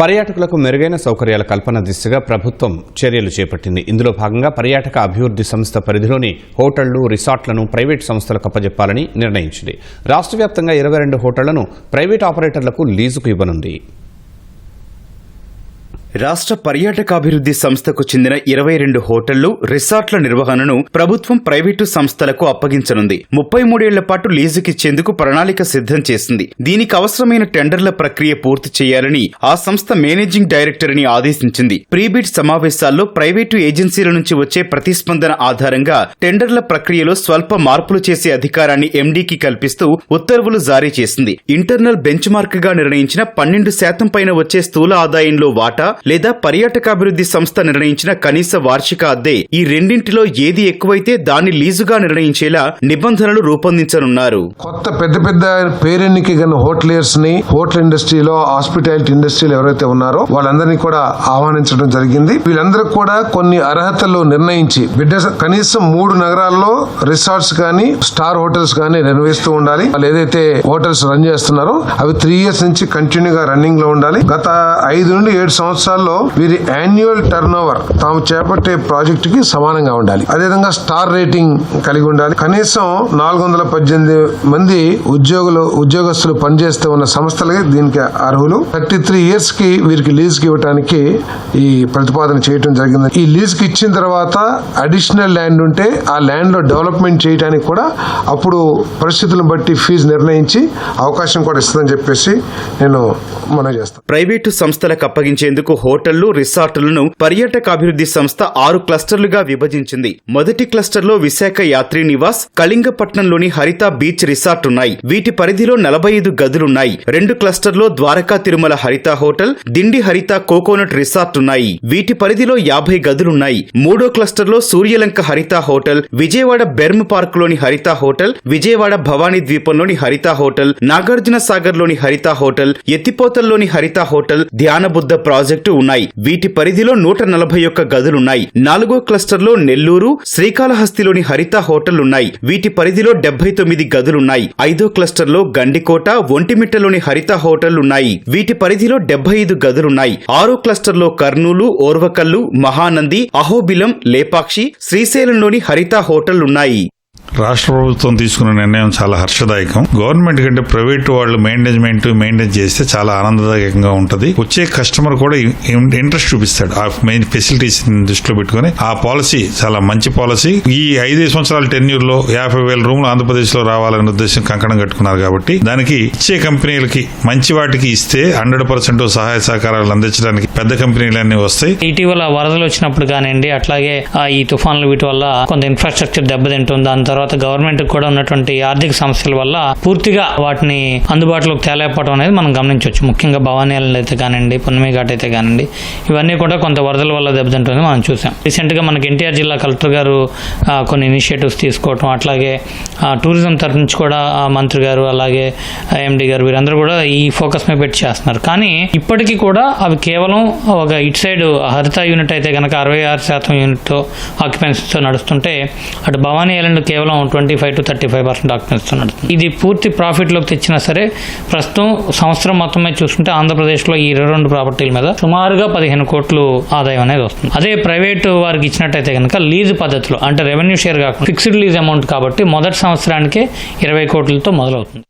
పర్యాటకులకు మెరుగైన సౌకర్యాల కల్పన దిశగా ప్రభుత్వం చర్యలు చేపట్టింది. ఇందులో భాగంగా పర్యాటక అభివృద్ధి సంస్థ పరిధిలోని హోటళ్ళు రిసార్ట్లను ప్రైవేట్ సంస్థలకు అప్పజెప్పాలని నిర్ణయించింది. రాష్ట్ర వ్యాప్తంగా ఇరవై రెండు హోటళ్ళను ప్రైవేట్ ఆపరేటర్లకు లీజుకు ఇవ్వనుంది. రాష్ట్ర పర్యాటకాభివృద్ధి సంస్థకు చెందిన ఇరవై రెండు హోటళ్ళు రిసార్ట్ల నిర్వహణను ప్రభుత్వం ప్రైవేటు సంస్థలకు అప్పగించనుంది. ముప్పై మూడేళ్ళ పాటు లీజుకిచ్చేందుకు ప్రణాళిక సిద్ధం చేసింది. దీనికి అవసరమైన టెండర్ల ప్రక్రియ పూర్తి చేయాలని ఆ సంస్థ మేనేజింగ్ డైరెక్టర్ని ఆదేశించింది. ప్రీబిడ్ సమావేశాల్లో ప్రైవేటు ఏజెన్సీల నుంచి వచ్చే ప్రతిస్పందన ఆధారంగా టెండర్ల ప్రక్రియలో స్వల్ప మార్పులు చేసే అధికారాన్ని ఎండీకి కల్పిస్తూ ఉత్తర్వులు జారీ చేసింది. ఇంటర్నల్ బెంచ్ మార్క్గా నిర్ణయించిన పన్నెండు శాతం పైన వచ్చే స్థూల ఆదాయంలో వాటా లేదా పర్యాటకాభివృద్ధి సంస్థ నిర్ణయించిన కనీస వార్షిక అద్దె ఈ రెండింటిలో ఏది ఎక్కువైతే దాన్ని లీజుగా నిర్ణయించేలా నిబంధనలు రూపొందించనున్నారు. కొత్త పెద్ద పెద్ద పేరెన్నికి గల హోటలియర్స్ని హోటల్ ఇండస్ట్రీలో హాస్పిటాలిటీ ఇండస్ట్రీలో ఎవరైతే ఉన్నారో వాళ్ళందరినీ కూడా ఆహ్వానించడం జరిగింది. వీళ్ళందరూ కూడా కొన్ని అర్హతలు నిర్ణయించి బిడ్డ కనీసం మూడు నగరాల్లో రిసార్ట్స్ కానీ స్టార్ హోటల్స్ కానీ నిర్వహిస్తూ ఉండాలి. వాళ్ళు ఏదైతే హోటల్స్ రన్ చేస్తున్నారో అవి త్రీ ఇయర్స్ నుంచి కంటిన్యూగా రన్నింగ్లో ఉండాలి. గత ఐదు నుండి ఏడు సంవత్సరాలు సంవత్సరాల్లో వీరి యాన్యువల్ టర్న్ ఓవర్ తాము చేపట్టే ప్రాజెక్టు కి సమానంగా ఉండాలి. అదేవిధంగా స్టార్ రేటింగ్ కలిగి ఉండాలి. కనీసం నాలుగు వందల పద్దెనిమిది మంది ఉద్యోగులు ఉద్యోగస్తులు పనిచేస్తూ ఉన్న సంస్థలకి దీనికి అర్హులు. థర్టీ త్రీ ఇయర్స్కి వీరికి లీజ్కి ఇవ్వడానికి ఈ ప్రతిపాదన చేయడం జరిగింది. ఈ లీజ్కి ఇచ్చిన తర్వాత అడిషనల్ ల్యాండ్ ఉంటే ఆ ల్యాండ్లో డెవలప్మెంట్ చేయడానికి కూడా అప్పుడు పరిస్థితులను బట్టి ఫీజు నిర్ణయించి అవకాశం కూడా ఇస్తుందని చెప్పేసి నేను మనం చేస్తాను ప్రైవేటు సంస్థలకు అప్పగించేందుకు హోటళ్ళు రిసార్టులను పర్యాటకాభివృద్ధి సంస్థ ఆరు క్లస్టర్లుగా విభజించింది. మొదటి క్లస్టర్లో విశాఖ యాత్రి నివాస్ కళింగపట్నంలోని హరిత బీచ్ రిసార్ట్ ఉన్నాయి. వీటి పరిధిలో నలభై ఐదు గదులున్నాయి. రెండు క్లస్టర్లో Dwaraka Tirumala Haritha hotel Dindi Haritha coconut resort ఉన్నాయి. వీటి పరిధిలో యాభై గదులున్నాయి. మూడో క్లస్టర్లో సూర్యలంక హరిత హోటల్ విజయవాడ బెర్మ్ పార్క్లోని హరిత హోటల్ విజయవాడ భవానీ ద్వీపంలోని హరిత హోటల్ నాగార్జున సాగర్లోని హరిత హోటల్ ఎత్తిపోతల్లోని హరిత హోటల్ ధ్యానబుద్ధ ప్రాజెక్టు చుట్టూ ఉన్నాయి. వీటి పరిధిలో నూట నలభై ఒక్క గదులున్నాయి. నాలుగో క్లస్టర్లో నెల్లూరు శ్రీకాళహస్తిలోని హరిత హోటల్ ఉన్నాయి వీటి పరిధిలో డెబ్బై తొమ్మిది గదులున్నాయి. ఐదో క్లస్టర్లో గండికోట ఒంటిమిట్టలోని హరిత హోటల్ ఉన్నాయి వీటి పరిధిలో డెబ్బై ఐదు గదులున్నాయి. ఆరో క్లస్టర్లో కర్నూలు ఓర్వకల్లు మహానంది అహోబిలం లేపాక్షి శ్రీశైలంలోని హరిత హోటల్ ఉన్నాయి రాష్ట్ర ప్రభుత్వం తీసుకున్న నిర్ణయం చాలా హర్షదాయకం. గవర్నమెంట్ కంటే ప్రైవేట్ వాళ్ళు మేనేజ్మెంట్ మెయింటైన్ చేస్తే చాలా ఆనందదాయకంగా ఉంటుంది. వచ్చే కస్టమర్ కూడా ఇంట్రెస్ట్ చూపిస్తాడు. ఆ మెయిన్ ఫెసిలిటీస్ దృష్టిలో పెట్టుకుని ఆ పాలసీ చాలా మంచి పాలసీ. ఈ ఐదు సంవత్సరాల టెన్యూర్లో యాభై వేల రూములు ఆంధ్రప్రదేశ్లో రావాలనే ఉద్దేశం కంకణం కట్టుకున్నారు కాబట్టి దానికి ఇచ్చే కంపెనీలకి మంచి వాటికి ఇస్తే హండ్రెడ్ పర్సెంట్ సహాయ సహకారాలు అందించడానికి పెద్ద కంపెనీలన్నీ వస్తాయి. ఇటీవల వరదలు వచ్చినప్పుడు కానివ్వండి అట్లాగే ఆ, ఈ తుఫాన్లు వీటి వల్ల కొంత ఇన్ఫ్రాస్ట్రక్చర్ దెబ్బతింటుంది. దాని తర్వాత గవర్నమెంట్ కూడా ఉన్నటువంటి ఆర్థిక సమస్యల వల్ల పూర్తిగా వాటిని అందుబాటులోకి తేలేకపోవడం అనేది మనం గమనించవచ్చు. ముఖ్యంగా భవానీలు అయితే కానివ్వండి పున్నమి ఘాట్ అయితే కానివ్వండి ఇవన్నీ కూడా కొంత వరదల వల్ల దెబ్బతింటుంది మనం చూసాం. రీసెంట్గా మనకి ఎన్టీఆర్ జిల్లా కలెక్టర్ గారు కొన్ని ఇనిషియేటివ్స్ తీసుకోవటం అట్లాగే టూరిజం తరఫు నుంచి కూడా మంత్రి గారు అలాగే ఎండి గారు వీరందరూ కూడా ఈ ఫోకస్ మీద పెట్టి చేస్తున్నారు. కానీ ఇప్పటికీ కూడా అవి కేవలం ఒక ఇటు సైడ్ హరిత యూనిట్ అయితే కనుక అరవై ఆరు శాతం యూనిట్తో ఆక్యుపెన్సీతో నడుస్తుంటే అటు భవానీ ఐలాండ్ కేవలం twenty five to thirty five percent ఆక్యుపెన్సీతో నడుస్తుంది. ఇది పూర్తి ప్రాఫిట్లోకి తెచ్చినా సరే ప్రస్తుతం సంవత్సరం మొత్తం మీద చూసుకుంటే ఆంధ్రప్రదేశ్లో ఈ ఇరవై రెండు ప్రాపర్టీల మీద సుమారుగా పదిహేను కోట్లు ఆదాయం అనేది వస్తుంది. అదే ప్రైవేట్ వారికి ఇచ్చినట్టయితే కనుక లీజ్ పద్ధతిలో అంటే రెవెన్యూ షేర్ కాకుండా ఫిక్స్డ్ లీజ్ అమౌంట్ కాబట్టి మొదటి సంవత్సరానికే ఇరవై కోట్లతో మొదలవుతుంది.